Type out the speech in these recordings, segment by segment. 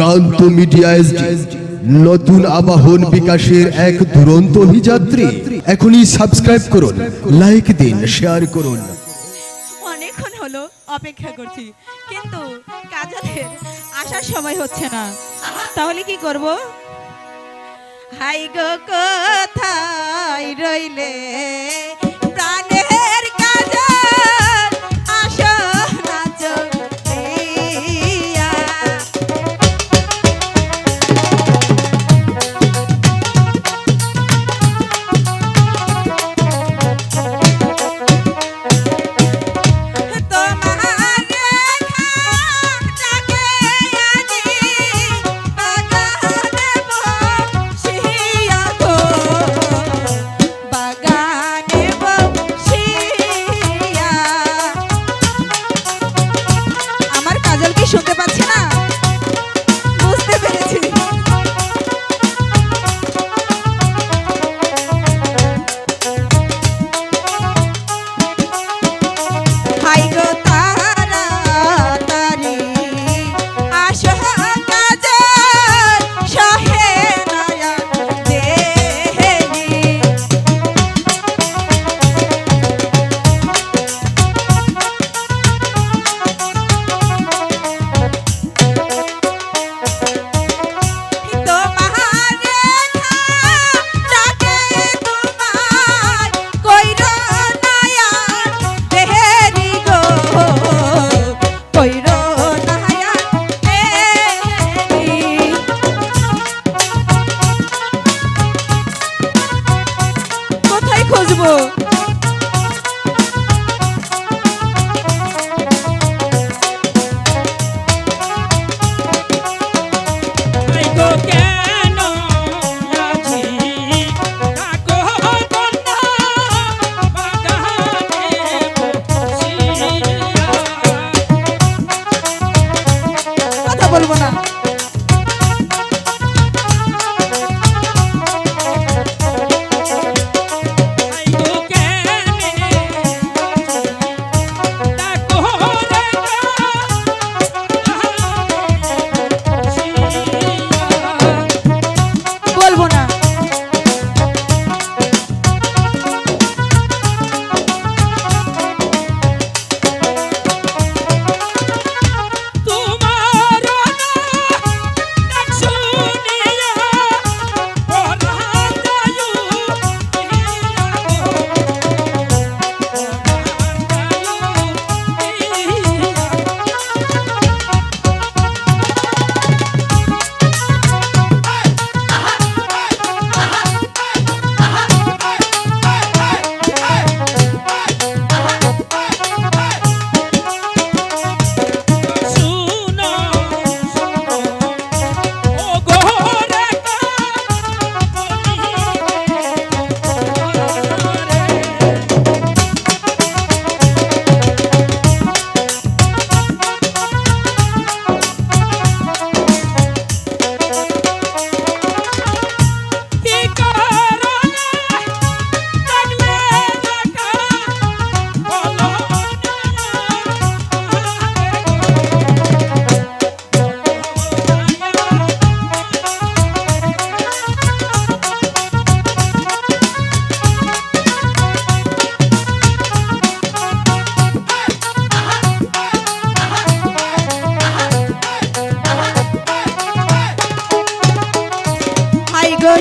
প্রান্ত মিডিয়া নতুন আবাহন বিকাশের এক দুরন্ত অভিযাত্রী। এখনই সাবস্ক্রাইব করুন লাইক দিন শেয়ার করুন। অনেকক্ষণ হলো অপেক্ষা করছি, কিন্তু কাজলের আসার সময় হচ্ছে না। তাহলে কি করব? হাই গো, কোথায় রইলে? chão, que vai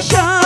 সা